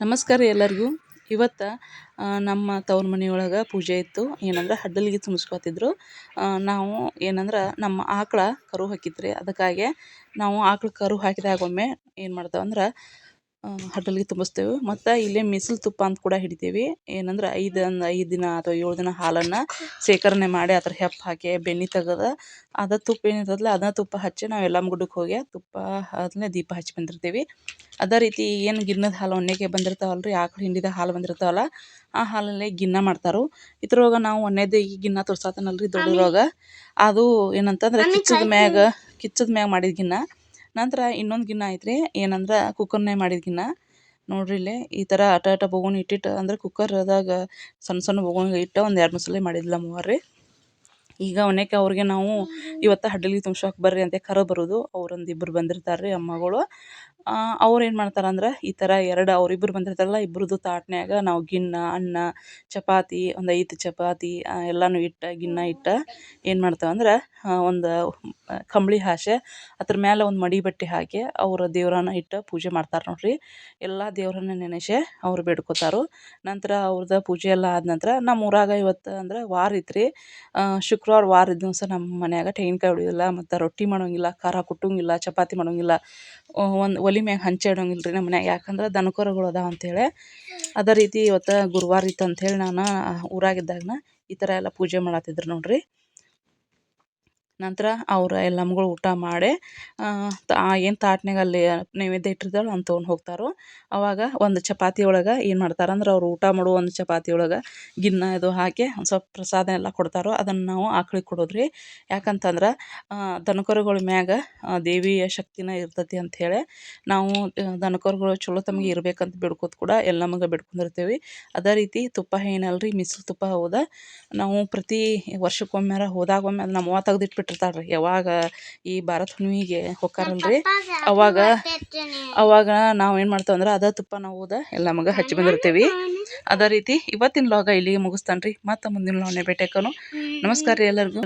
ನಮಸ್ಕಾರ ಎಲ್ಲರಿಗೂ. ಇವತ್ತು ನಮ್ಮ ತವ್ರ ಮನೆಯೊಳಗೆ ಪೂಜೆ ಇತ್ತು. ಏನಂದ್ರೆ ಹಡ್ಡಲಿಗೆ ತುಂಬಿಸ್ಕೊತಿದ್ರು ನಾವು ಏನಂದ್ರೆ ನಮ್ಮ ಆಕಳ ಕರು ಹಾಕಿದ್ರಿ ರೀ ಅದಕ್ಕಾಗಿ ನಾವು ಆಕಳ ಕರು ಹಾಕಿದಾಗ ಒಮ್ಮೆ ಏನು ಮಾಡ್ತೇವಂದ್ರೆ ಹಡ್ಡಲಿಗೆ ತುಂಬಿಸ್ತೇವೆ. ಮತ್ತು ಇಲ್ಲೇ ಮಿಸಲ್ ತುಪ್ಪ ಅಂತ ಕೂಡ ಹಿಡಿತೀವಿ. ಏನಂದ್ರೆ ಐದು ಒಂದು ಐದು ದಿನ ಅಥವಾ ಏಳು ದಿನ ಹಾಲನ್ನು ಶೇಖರಣೆ ಮಾಡಿ ಅದ್ರ ಹೆಪ್ಪು ಹಾಕಿ ಬೆಣ್ಣೆ ತೆಗೆದು ಅದ ತುಪ್ಪ ಏನಿರ್ತದಲ್ಲ ಅದನ್ನ ತುಪ್ಪ ಹಚ್ಚಿ ನಾವು ಎಲ್ಲಮ್ಮ ಗುಡ್ಡಕ್ಕೆ ಹೋಗಿ ತುಪ್ಪ ಅದನ್ನೇ ದೀಪ ಹಚ್ಚಿ ಬಂದಿರ್ತೀವಿ. ಅದೇ ರೀತಿ ಏನು ಗಿನ್ನದ ಹಾಲು ಒಣ್ಣೆಗೆ ಬಂದಿರ್ತಾವಲ್ಲ ರೀ ಆಕಳು ಹಿಂಡಿದ ಹಾಲು ಬಂದಿರ್ತಾವಲ್ಲ ಆ ಹಾಲಲ್ಲೇ ಗಿನ್ನ ಮಾಡ್ತಾರೆ. ಇದ್ರೊಳಗೆ ನಾವು ಒಣ್ಣೆದು ಈ ಗಿನ್ನ ತೋರ್ಸಾತನಲ್ರಿ ದೊಡ್ಡದ್ರೊಳಗೆ. ಅದು ಏನಂತಂದ್ರೆ ಕಿಚ್ಚದ ಮ್ಯಾಗ ಕಿಚ್ಚದ ಮ್ಯಾಗ ಮಾಡಿದ ಗಿನ್ನ. ನಂತರ ಇನ್ನೊಂದು ಗಿನ್ನ ಐತ್ರಿ. ಏನಂದ್ರೆ ಕುಕ್ಕರ್ನೇ ಮಾಡಿದ ಗಿನ್ನ. ನೋಡ್ರಿ ಇಲ್ಲಿ ಈ ಥರ ಅಟ ಅಟ ಬೊಗುಣಿ ಇಟ್ಟಿಟ್ಟು, ಅಂದ್ರೆ ಕುಕ್ಕರ್ದಾಗ ಸಣ್ಣ ಸಣ್ಣ ಬೊಗುಣಿಗೆ ಇಟ್ಟು ಒಂದು ಎರಡು ಮೂರು ಸಲ ಮಾಡಿದ್ಲ ಮೂವರು ರೀ ಈಗ ಒನ್ಯಾಕೆ ಅವ್ರಿಗೆ ನಾವು ಇವತ್ತು ಹಡ್ಲಿಗೆ ತುಂಬ್ಸೋಕೆ ಬರ್ರಿ ಅಂತ ಕರೆ ಬರೋದು. ಅವ್ರೊಂದು ಇಬ್ಬರು ಬಂದಿರ್ತಾರೆ ರೀ ಅಮ್ಮಗಳು. ಅವ್ರು ಏನು ಮಾಡ್ತಾರೆ ಅಂದ್ರೆ ಈ ಥರ ಎರಡು ಅವ್ರಿಬ್ಬರು ಬಂದಿರ್ತಾರಲ್ಲ ಇಬ್ರದ್ದು ತಾಟ್ನ್ಯಾಗ ನಾವು ಗಿನ್ನ, ಅನ್ನ, ಚಪಾತಿ, ಒಂದು ಐದು ಚಪಾತಿ ಎಲ್ಲನೂ ಇಟ್ಟು, ಗಿನ್ನ ಇಟ್ಟು ಏನು ಮಾಡ್ತೇವೆ ಅಂದ್ರೆ ಒಂದು ಕಂಬಳಿ ಹಾಸೆ, ಅದ್ರ ಮೇಲೆ ಒಂದು ಮಡಿ ಬಟ್ಟೆ ಹಾಕಿ ಅವ್ರ ದೇವ್ರನ್ನ ಇಟ್ಟು ಪೂಜೆ ಮಾಡ್ತಾರೆ ನೋಡ್ರಿ. ಎಲ್ಲ ದೇವ್ರನ್ನ ನೆನೆಸಿ ಅವ್ರು ಬೇಡ್ಕೊತಾರು. ನಂತರ ಅವ್ರದ್ದು ಪೂಜೆ ಎಲ್ಲ ಆದ ನಂತರ ನಮ್ಮ ಊರಾಗ ಇವತ್ತು ಅಂದ್ರೆ ವಾರ ಇತ್ತು ರೀ ಶುಕ್ರವಾರ ವಾರ ಇದ್ದ ದಿವಸ ನಮ್ಮ ಮನ್ಯಾಗ ತೆಂಗಿನಕಾಯಿ ಹೊಡಿಯೋದಿಲ್ಲ, ಮತ್ತು ರೊಟ್ಟಿ ಮಾಡೋಂಗಿಲ್ಲ, ಖಾರ ಕುಟ್ಟೋಂಗಿಲ್ಲ, ಚಪಾತಿ ಮಾಡೋಂಗಿಲ್ಲ. ಒಂದು ಒಲೆ ಮ್ಯಾಗ ಹಂಚೆ ಇಡೋಂಗಿಲ್ಲ ರೀ ನಮ್ಮ ಮನ್ಯಾಗ. ಯಾಕಂದ್ರೆ ದನ ಕರುಗಳು ಅದಾವ ಅಂಥೇಳಿ ಅದೇ ರೀತಿ ಇವತ್ತು ಗುರುವಾರ ಇತ್ತು ಅಂಥೇಳಿ ನಾನು ಊರಾಗಿದ್ದಾಗನ ಈ ಥರ ಎಲ್ಲ ಪೂಜೆ ಮಾಡತ್ತಿದ್ರು ನೋಡ್ರಿ. ನಂತರ ಅವ್ರು ಎಲ್ಲಮ್ಗಳು ಊಟ ಮಾಡಿ ಏನು ತಾಟ್ನಾಗ ಅಲ್ಲಿ ನೈವೇದ್ಯ ಇಟ್ಟಿರ್ತಾರೋ ಅಂತ ತೊಗೊಂಡು ಹೋಗ್ತಾರೋ. ಅವಾಗ ಒಂದು ಚಪಾತಿ ಒಳಗೆ ಏನು ಮಾಡ್ತಾರೆ ಅಂದ್ರೆ ಅವ್ರು ಊಟ ಮಾಡುವ ಒಂದು ಚಪಾತಿ ಒಳಗೆ ಗಿನ್ನ ಇದು ಹಾಕಿ ಒಂದು ಸ್ವಲ್ಪ ಪ್ರಸಾದ ಎಲ್ಲ ಕೊಡ್ತಾರೋ. ಅದನ್ನು ನಾವು ಆಕಳಿಗೆ ಕೊಡೋದ್ರಿ. ಯಾಕಂತಂದ್ರೆ ದನಕರುಗಳ ಮ್ಯಾಗ ದೇವಿಯ ಶಕ್ತಿನ ಇರ್ತೈತಿ ಅಂಥೇಳಿ ನಾವು ದನಕರುಗಳು ಚಲೋ ತಮಗೆ ಇರ್ಬೇಕಂತ ಬೇಡ್ಕೋತ ಕೂಡ ಎಲ್ಲಮ್ಮಗೆ ಬೇಡ್ಕೊಂಡಿರ್ತೀವಿ. ಅದೇ ರೀತಿ ತುಪ್ಪ ಏನಲ್ರಿ ಮಿಸ್ಲ್ ತುಪ್ಪ ಹೌದಾ. ನಾವು ಪ್ರತಿ ವರ್ಷಕ್ಕೊಮ್ಮೆ ಹೋದಾಗ ಒಮ್ಮೆ ಅದು ನಮ್ಮ ಅವ್ವ ತೆಗ್ದಿಟ್ಬಿಟ್ಟಿರ್ತಾಳೆ ರೀ ಯಾವಾಗ ಈ ಭಾರತ ಹುಣ್ಣಿಮೆಗೆ ಹೊಕ್ಕಾರಲ್ರಿ? ಅವಾಗ ಅವಾಗ ನಾವು ಏನು ಮಾಡ್ತೇವೆ ಅಂದ್ರೆ ಅದೇ ತುಪ್ಪ ನಾವು ಎಲ್ಲ ನಮಗೆ ಹಚ್ಚಿ ಬಂದಿರ್ತೀವಿ. ಅದೇ ರೀತಿ ಇವತ್ತಿನ ಲಾಗ ಇಲ್ಲಿಗೆ ಮುಗಿಸ್ತಾನೆ ರೀ ಮತ್ತು ಮುಂದಿನ ಲಾಗ್ನೇ ಭೇಟಿ ಹಾಕೋನು ನಮಸ್ಕಾರ ರೀ ಎಲ್ಲರಿಗೂ.